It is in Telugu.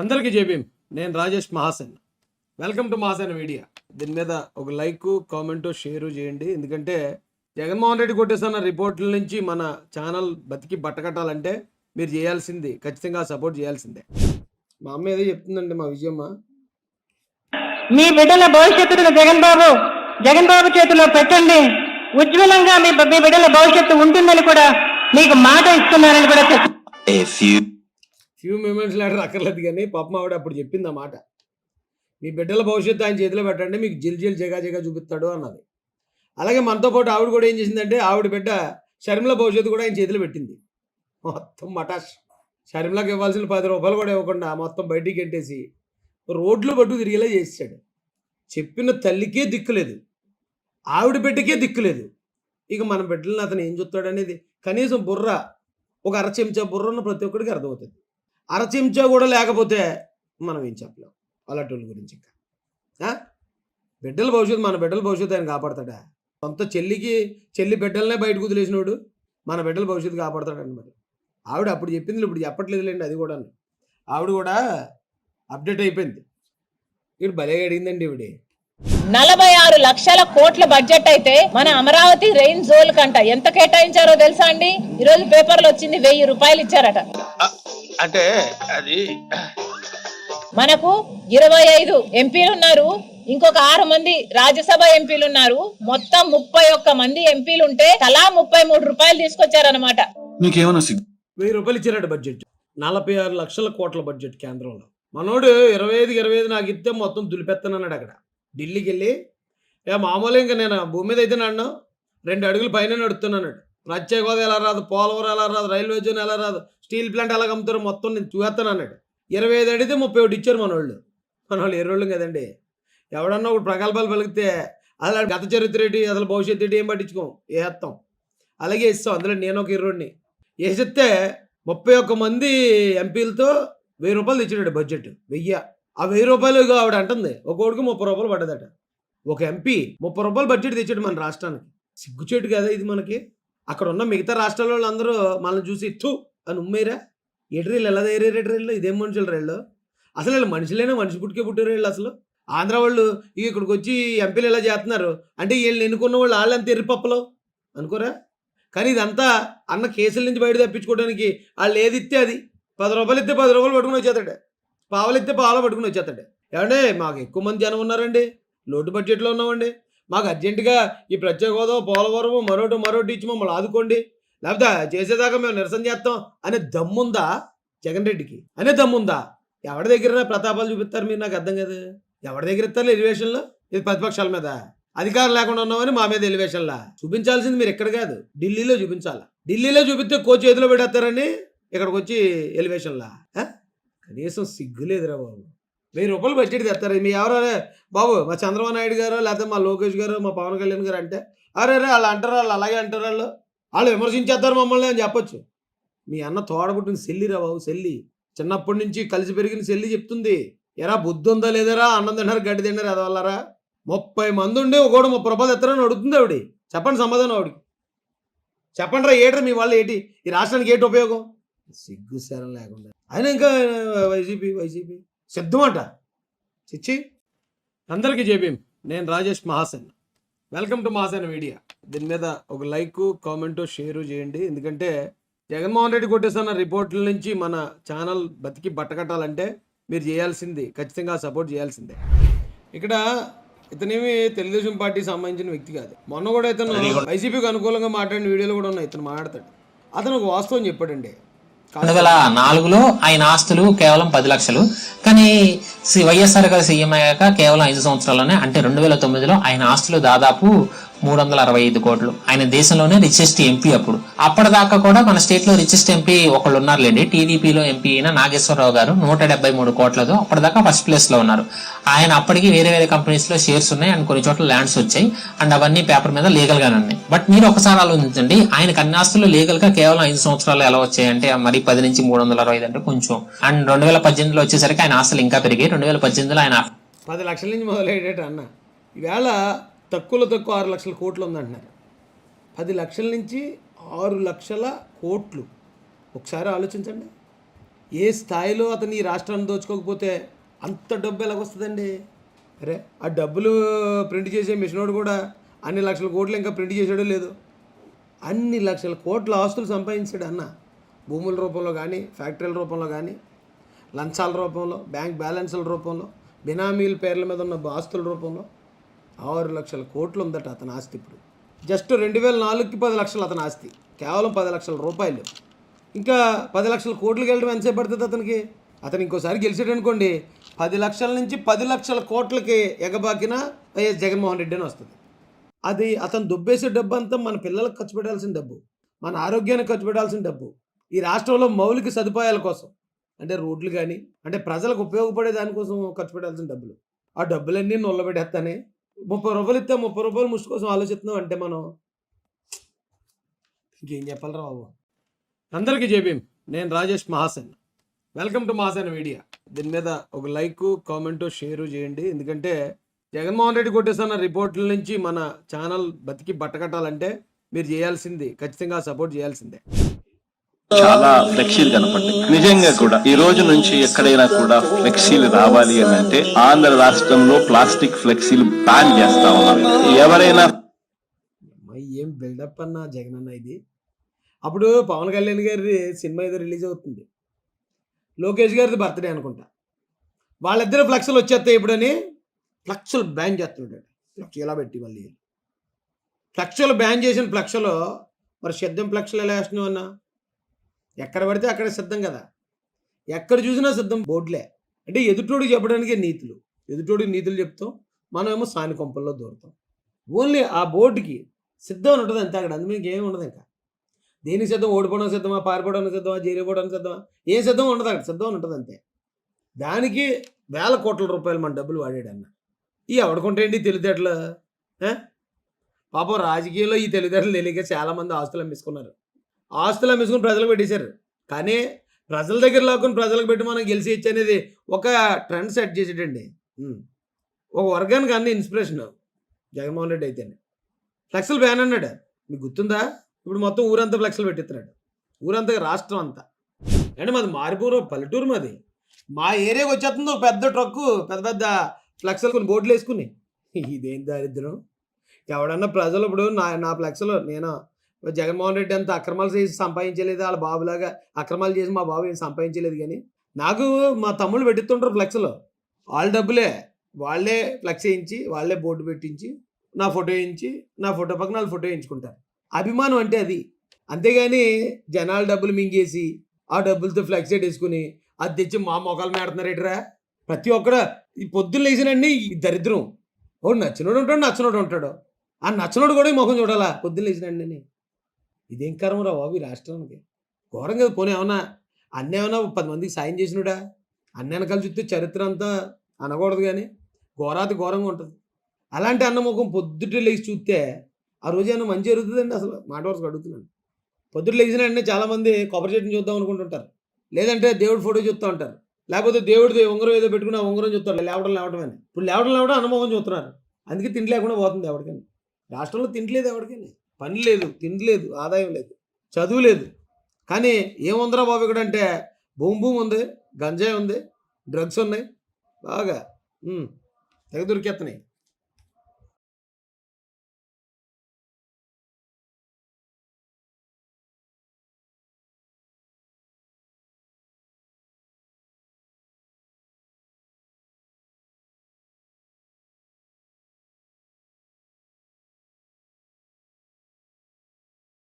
అందరికీ జేబీం నేను Rajesh Mahasen. Welcome to Mahasen media. దీని మీద ఒక లైక్ కామెంట్ షేర్ చేయండి. ఎందుకంటే జగన్మోహన్ రెడ్డి కొట్టేస్తున్న రిపోర్ట్ల నుంచి మన ఛానల్ బతికి బట్టకట్టాలంటే మీరు చేయాల్సింది ఖచ్చితంగా సపోర్ట్ చేయాల్సిందే. మా అమ్మ ఏదో చెప్తుందండి మా విజయమ్మ. మీ బిడ్డల భవిష్యత్తును జగన్ బాబు జగన్ బాబు చేతిలో పెట్టండి. ఉజ్వలంగా మీ మీ బిడ్డల భవిష్యత్తు ఉంటుందని కూడా మీకు మాట ఇస్తున్నానని కూడా ఫ్యూ మూమెంట్స్ లెటర్ అక్కర్లేదు కానీ పాపం ఆవిడ అప్పుడు చెప్పింది ఆ మాట. మీ బిడ్డల భవిష్యత్తు ఆయన చేతిలో పెట్టండి మీకు జిల్ జిల్ జగా జగా చూపిస్తాడు అన్నది. అలాగే మనతో పాటు ఆవిడ కూడా ఏం చేసిందంటే ఆవిడ బిడ్డ షర్మిల భవిష్యత్తు కూడా ఆయన చేతిలో పెట్టింది. మొత్తం మటాష్. షర్మిలకు ఇవ్వాల్సిన పది రూపాయలు కూడా ఇవ్వకుండా మొత్తం బయటికి కట్టేసి రోడ్లు పట్టు తిరిగేలా చేసాడు చెప్పిన తల్లికే దిక్కులేదు ఆవిడ బిడ్డకే దిక్కులేదు ఇక మన బిడ్డలను అతను ఏం చూస్తాడనేది? కనీసం బుర్ర ఒక అర చెంచా బుర్ర ఉన్న ప్రతి ఒక్కడికి అర్థమవుతుంది. అరచించా కూడా లేకపోతే మనం ఏం చెప్పలేం. అలాంటి గురించి ఇంకా. బిడ్డల భవిష్యత్తు మన బిడ్డల భవిష్యత్తు ఆయన కాపాడతాడా? సొంత చెల్లికి చెల్లి బిడ్డలనే బయటకు వదిలేసినోడు మన బిడ్డల భవిష్యత్తు కాపాడతాడండి మరి. ఆవిడ అప్పుడు చెప్పింది ఇప్పుడు చెప్పట్లేదులేండి అది కూడా ఆవిడ కూడా అప్డేట్ అయిపోయింది. ఇప్పుడు భలేగా అడిగిందండి ఇవిడే నలభై ఆరు లక్షల కోట్ల బడ్జెట్ అయితే మన అమరావతి రెయిన్ జోన్ కంట ఎంత కేటాయించారో తెలుసా అండి? ఈ రోజు పేపర్లో వచ్చింది వెయ్యి రూపాయలు ఇచ్చారట. అంటే అది మనకు ఇరవై ఐదు ఎంపీలు ఉన్నారు ఇంకొక ఆరు మంది రాజ్యసభ ఎంపీలు ఉన్నారు. మొత్తం ముప్పై ఒక్క మంది ఎంపీలు ఉంటే తలా ముప్పై మూడు రూపాయలు తీసుకొచ్చారనమాట వెయ్యి రూపాయలు ఇచ్చారట బడ్జెట్. నలభై ఆరు లక్షల కోట్ల బడ్జెట్ కేంద్రంలో. మనోడు ఇరవై ఐదు ఇరవై ఐదు నాకు ఇస్తే మొత్తం దులిపెత్తనన్నాడు అక్కడ. ఢిల్లీకి వెళ్ళి ఏ మామూలు ఇంకా నేను? భూమి మీద అయితే నన్ను రెండు అడుగులు పైన నడుతున్నాను ప్రత్యేక హోదా ఎలా రాదు? పోలవరం ఎలా రాదు? రైల్వే జోన్ ఎలా రాదు? స్టీల్ ప్లాంట్ ఎలా అమ్ముతారు మొత్తం నేను చూస్తాను అన్నాడు ఇరవై ఐదు అడిగితే ముప్పై ఒకటి ఇచ్చారు మన వాళ్ళు మన వాళ్ళు ఎర్రోళ్ళు కదండి. ఎవడన్నా ఒకటి ప్రకల్పాలు పలికితే అసలు గత చరిత్ర ఏంటి? అసలు భవిష్యత్తు ఏంటి? ఏం పట్టించుకోం? వేస్తాం అలాగే ఇస్తాం. అందులో నేను ఒక ఎర్రోడిని. వేసిస్తే ముప్పై ఒక్క మంది ఎంపీలతో వెయ్యి రూపాయలు తెచ్చినాడు బడ్జెట్. వెయ్యి ఆ వెయ్యి రూపాయలు ఇగో ఆవిడ అంటుంది ఒక్కొక్కడికి ముప్పై రూపాయలు పడ్డదట. ఒక ఎంపీ ముప్పై రూపాయలు బడ్జెట్ తెచ్చాడు మన రాష్ట్రానికి. సిగ్గుచేటు కదా ఇది మనకి. అక్కడ ఉన్న మిగతా రాష్ట్రాల వాళ్ళు అందరూ మనల్ని చూసి థూ అని ఉమ్మేరా ఎడ్రీళ్ళు ఎలా తయారు ఎడ్రీళ్ళు ఇదేం మనుషులు రేళ్ళు? అసలు వీళ్ళు మనుషులేనా? మనిషి పుట్టుకే పుట్టారు వీళ్ళు అసలు? ఆంధ్ర వాళ్ళు ఇక్కడికి వచ్చి ఎంపీలు ఎలా చేస్తున్నారు? అంటే వీళ్ళని ఎన్నుకున్న వాళ్ళు వాళ్ళంతా ఎర్రిపప్పలు అనుకోరా? కానీ ఇదంతా అన్న కేసుల నుంచి బయట తప్పించుకోవడానికి వాళ్ళు ఏది ఇస్తే అది. పది రూపాయలు ఇస్తే పది రూపాయలు పట్టుకుని వచ్చేస్తాడు పావలెత్తే పావల పట్టుకుని వచ్చేస్తాడు. ఏమంటే మాకు ఎక్కువ మంది జనం ఉన్నారండి. లోటు బడ్జెట్లో ఉన్నామండి. మాకు అర్జెంటుగా ఈ ప్రత్యేక హోదా పోలవరం మరోటి మరోటి ఇచ్చి మమ్మల్ని ఆదుకోండి. లేకపోతే చేసేదాకా మేము నిరసన చేస్తాం అనే దమ్ముందా జగన్ రెడ్డికి? అనే దమ్ముందా? ఎవరి దగ్గర ప్రతాపాలు చూపిస్తారు మీరు? నాకు అర్థం కదా. ఎవరి దగ్గర ఇస్తారు ఎలివేషన్లో? ఇది ప్రతిపక్షాల మీద. అధికారం లేకుండా ఉన్నామని మా మీద ఎలివేషన్లా. చూపించాల్సింది మీరు ఎక్కడ కాదు. ఢిల్లీలో చూపించాలా? ఢిల్లీలో చూపిస్తే కోచ్ చేతిలో పెట్టేస్తారని ఇక్కడికి వచ్చి ఎలివేషన్లా. కనీసం సిగ్గు లేదురా బాబు. వెయ్యి రూపాయలు బడ్జెట్ తెస్తారు మీ ఎవరే బాబు మా చంద్రబాబు నాయుడు గారు లేకపోతే మా లోకేష్ గారు మా పవన్ కళ్యాణ్ గారు అంటే అరే రే వాళ్ళు అంటారు వాళ్ళు అలాగే అంటారు వాళ్ళు. వాళ్ళు విమర్శించేస్తారు మమ్మల్ని అని చెప్పొచ్చు. మీ అన్న తోడబుట్టిన సెల్లిరా బాబు సెల్లి. చిన్నప్పటి నుంచి కలిసి పెరిగిన సెల్లి చెప్తుంది. ఎరా బుద్ధి ఉందా లేదరా? అన్నం తిన్నారు గడ్డి తిన్నారు అదవల్లరా ముప్పై మంది ఉండి ఒకడు ముప్పై రూపాయలు ఎత్తారని అడుగుతుంది ఆవిడ. చెప్పండి సమాధానం ఆవిడకి. చెప్పండి రా ఏట్రా మీ వాళ్ళు ఏంటి? ఈ రాష్ట్రానికి ఏంటి ఉపయోగం? సిగ్గు శరం లేకుండా. ఆయన ఇంకా వైసీపీ వైసీపీ. సిద్ధమంట. చిచ్చి. అందరికీ జేబీం నేను Rajesh Mahasen. Welcome to Mahasen media. దీని మీద ఒక లైక్ కామెంట్ షేర్ చేయండి. ఎందుకంటే జగన్మోహన్ రెడ్డి కొట్టేస్తున్న రిపోర్ట్ల నుంచి మన ఛానల్ బతికి బట్టకట్టాలంటే మీరు చేయాల్సింది ఖచ్చితంగా సపోర్ట్ చేయాల్సిందే. ఇక్కడ ఇతనేమి తెలుగుదేశం పార్టీ సంబంధించిన వ్యక్తి కాదు. మొన్న కూడా ఇతను వైసీపీకి అనుకూలంగా మాట్లాడిన వీడియోలు కూడా ఉన్నాయి. ఇతను మాట్లాడతాడు. అతను ఒక వాస్తవం చెప్పాడండి. రెండు వేల నాలుగులో ఆయన ఆస్తులు కేవలం పది లక్షలు. కానీ వైఎస్ఆర్ గారు సీఎం అయ్యాక కేవలం ఐదు సంవత్సరాల్లోనే అంటే రెండు వేల తొమ్మిదిలో ఆయన ఆస్తులు దాదాపు మూడు వందల అరవై ఐదు కోట్లు. ఆయన దేశంలోనే రిచెస్ట్ ఎంపీ అప్పుడు. అప్పటిదాకా కూడా మన స్టేట్లో రిచెస్ట్ ఎంపీ ఒకళ్ళు ఉన్నారులేండి. టీడీపీలో ఎంపీ అయిన నాగేశ్వరరావు గారు నూట డెబ్బై మూడు కోట్లతో అప్పటిదాకా ఫస్ట్ ప్లేస్లో ఉన్నారు. ఆయన అప్పటికి వేరే వేరే కంపెనీస్లో షేర్స్ ఉన్నాయి. అండ్ కొన్ని చోట్ల ల్యాండ్స్ వచ్చాయి. అండ్ అవన్నీ పేపర్ మీద లీగల్ గానే ఉన్నాయి. బట్ మీరు ఒకసారి ఆలోచించండి. ఆయనకు అన్ని ఆస్తులు లీగల్గా కేవలం ఐదు సంవత్సరాలు ఎలా వచ్చాయంటే మరి పది నుంచి మూడు వందల అరవై ఐదు అంటే కొంచెం. అండ్ రెండు వేల పద్దెనిమిదిలో వచ్చేసరికి ఆయన ఆస్తులు ఇంకా పెరిగాయి. రెండు వేల పద్దెనిమిదిలో ఆయన పది లక్షల నుంచి మొదలయ్యేట అన్న. ఈవేళ తక్కువలో తక్కువ ఆరు లక్షల కోట్లు ఉందంటున్నారు. పది లక్షల నుంచి ఆరు లక్షల కోట్లు. ఒకసారి ఆలోచించండి. ఏ స్థాయిలో అతను ఈ రాష్ట్రాన్ని దోచుకోకపోతే అంత డబ్బు ఎలాగొస్తుందండి? అరే ఆ డబ్బులు ప్రింట్ చేసే మిషనోడు కూడా అన్ని లక్షల కోట్లు ఇంకా ప్రింట్ చేసాడో లేదు. అన్ని లక్షల కోట్ల ఆస్తులు సంపాదించాడు అన్న. భూముల రూపంలో కానీ ఫ్యాక్టరీల రూపంలో కానీ లంచాల రూపంలో బ్యాంక్ బ్యాలెన్స్ల రూపంలో బినామీల పేర్ల మీద ఉన్న ఆస్తుల రూపంలో ఆరు లక్షల కోట్లు ఉందట అతని ఆస్తి ఇప్పుడు. జస్ట్ రెండు వేల నాలుగుకి పది లక్షలు అతని ఆస్తి. కేవలం పది లక్షల రూపాయలు. ఇంకా పది లక్షల కోట్లకి వెళ్ళడం ఎంతసేపు పడుతుంది అతనికి? అతను ఇంకోసారి గెలిచాడు అనుకోండి పది లక్షల నుంచి పది లక్షల కోట్లకి ఎగబాకిన వైఎస్ జగన్మోహన్ రెడ్డి అని వస్తుంది. అది అతను దుబ్బేసే డబ్బు అంతా మన పిల్లలకు ఖర్చు పెట్టాల్సిన డబ్బు మన ఆరోగ్యానికి ఖర్చు పెట్టాల్సిన డబ్బు ఈ రాష్ట్రంలో మౌలిక సదుపాయాల కోసం. అంటే రోడ్లు కానీ అంటే ప్రజలకు ఉపయోగపడే దానికోసం ఖర్చు పెట్టాల్సిన డబ్బులు. ఆ డబ్బులన్నీ నొల్లబెట్టేస్తానే ముప్పై రూపాయలు ఇస్తే ముప్పై రూపాయలు ముష్టి కోసం ఆలోచిస్తున్నాం అంటే మనం ఇంకేం చెప్పాలరా బాబు? అందరికీ జేబీం నేను Rajesh Mahasen. Welcome to Mahasen media. దీని మీద ఒక లైక్ కామెంట్ షేరు చేయండి. ఎందుకంటే జగన్మోహన్ రెడ్డి కొట్టేస్తున్న రిపోర్ట్ల నుంచి మన ఛానల్ బతికి బట్టకట్టాలంటే మీరు చేయాల్సింది ఖచ్చితంగా సపోర్ట్ చేయాల్సిందే. చాలా ఫ్లెక్సీలు కనపడ్డాయి. నిజంగా కూడా ఈ రోజు నుంచి ఎక్కడైనా కూడా ఫ్లెక్సీలు రావాలి అని అంటే ఆంధ్ర రాష్ట్రంలో ప్లాస్టిక్ ఫ్లెక్సీలు బ్యాన్ చేస్తా ఉన్నారు. ఎవరైనా ఏం బిల్డప్ అన్న జగన్ అన్న ఇది. అప్పుడు పవన్ కళ్యాణ్ గారి సినిమా ఏదో రిలీజ్ అవుతుంది. లోకేష్ గారిది బర్త్డే అనుకుంటా. వాళ్ళిద్దరు ఫ్లక్స్లు వచ్చేస్తాయి ఇప్పుడని ఫ్లక్స్లు బ్యాన్ చేస్తున్నాడు ఫ్లక్స్ ఇలా పెట్టి మళ్ళీ? ఫ్లక్స్లు బ్యాన్ చేసిన ఫ్లక్స్లో మరి సిద్ధం ఫ్లక్స్లు ఎలా వేస్తున్నావు అన్న? ఎక్కడ పడితే అక్కడ సిద్ధం కదా. ఎక్కడ చూసినా సిద్ధం బోర్డులే. అంటే ఎదుటోడికి చెప్పడానికి నీతులు. ఎదుటోడికి నీతులు చెప్తాం మనమేమో సాని కొంపల్లో దూరుతాం. ఓన్లీ ఆ బోర్డుకి సిద్ధం అని ఉంటుంది అంతే అక్కడ. అందులో ఏమి ఉండదు ఇంకా. దేనికి సిద్ధం? ఓడిపోవడం సిద్ధమా? పారిపోవడం సిద్ధమా? జైలిపోవడం సిద్ధమా? ఏం సిద్ధం ఉండదు అక్కడ. సిద్ధం ఉంటుంది అంతే దానికి వేల కోట్ల రూపాయలు మన డబ్బులు వాడాడన్న ఈ ఎవడుకుంటాయండి తెలివితేటలు? పాపం రాజకీయాల్లో ఈ తెలివితేటలు తెలియక చాలామంది ఆస్తులు అమ్మేసుకున్నారు. ఆస్తులు అమ్మేసుకుని ప్రజలకు పెట్టేశారు. కానీ ప్రజల దగ్గర లాక్కుని ప్రజలకు పెట్టి మనం గెలిచి ఇచ్చి అనేది ఒక ట్రెండ్ సెట్ చేసేటండి. ఒక వర్గానికి అన్ని ఇన్స్పిరేషన్ జగన్మోహన్ రెడ్డి అయితేనే. ఫ్లెక్సులు బ్యాన్ అన్నాడు. మీకు గుర్తుందా? ఇప్పుడు మొత్తం ఊరంతా ఫ్లెక్సులు పెట్టిస్తున్నాడు. ఊరంతా రాష్ట్రం అంతా. అంటే మాది మారిపోరు పల్లెటూరు మాది. మా ఏరియాకి వచ్చేస్తుంది ఒక పెద్ద ట్రక్కు పెద్ద పెద్ద ఫ్లెక్సులు కొన్ని బోర్డులు వేసుకుని. ఇదేం దారిద్రం ఎవడన్నా ప్రజలు ఇప్పుడు నా నా ఫ్లెక్స్లో నేను జగన్మోహన్ రెడ్డి అంత అక్రమాలు చేసి సంపాదించలేదు వాళ్ళ బాబులాగా అక్రమాలు చేసి మా బాబు ఏం సంపాదించలేదు కానీ నాకు మా తమ్ముళ్ళు పెట్టిస్తుంటారు ఫ్లెక్స్లో. వాళ్ళ డబ్బులే వాళ్ళే ఫ్లెక్స్ వేయించి వాళ్ళే బోర్డు పెట్టించి నా ఫోటో వేయించి నా ఫోటో పక్కన వాళ్ళు ఫోటో వేయించుకుంటారు. అభిమానం అంటే అది. అంతేగాని జనాల డబ్బులు మింగేసి ఆ డబ్బులతో ఫ్లెక్స్ వేసుకుని అది తెచ్చి మా మొఖాలు మేడుతున్నారేట్రా ప్రతి ఒక్కడ ఈ పొద్దున్న లేచినండి ఈ దరిద్రం. ఓ నచ్చినోడు ఉంటాడు నచ్చినోడు ఉంటాడు. ఆ నచ్చినోడు కూడా ఈ ముఖం చూడాలా? పొద్దున్న లేచినండి అని ఇదేం కర్మరా బాబు ఈ రాష్ట్రానికి? ఘోరం కదా పోనీ ఏమన్నా అన్న ఏమన్నా పది మందికి సాయం చేసినడా? అన్న వెనకాల చూస్తే చరిత్ర అంతా అనకూడదు కానీ ఘోరాతి ఘోరంగా ఉంటుంది. అలాంటి అన్న ముఖం పొద్దుట లేచి చూస్తే ఆ రోజు ఏమన్నా మంచి జరుగుతుందండి అసలు? మాట వరకు అడుగుతున్నాను. పొద్దుట లేచిన వెంటనే చాలామంది కొబ్బరి చెట్టుని చూద్దాం అనుకుంటుంటారు. లేదంటే దేవుడి ఫోటో చూస్తూ ఉంటారు. లేకపోతే దేవుడిది ఉంగరం ఏదో పెట్టుకుని ఆ ఉంగరం చూస్తారు. లేవడం లేవడం అని. ఇప్పుడు లేవడం లేవడం అన్నమోహం చూస్తున్నారు. అందుకే తిండి లేకుండా పోతుంది ఎవరికైనా. రాష్ట్రంలో తింటలేదు ఎవరికైనా. పని లేదు తిండి లేదు ఆదాయం లేదు చదువు లేదు. కానీ ఏముందిరా బాబు ఇక్కడ అంటే భూమి భూమి ఉంది గంజాయి ఉంది డ్రగ్స్ ఉన్నాయి బాగా. తెగ దొరికేస్తున్నాయి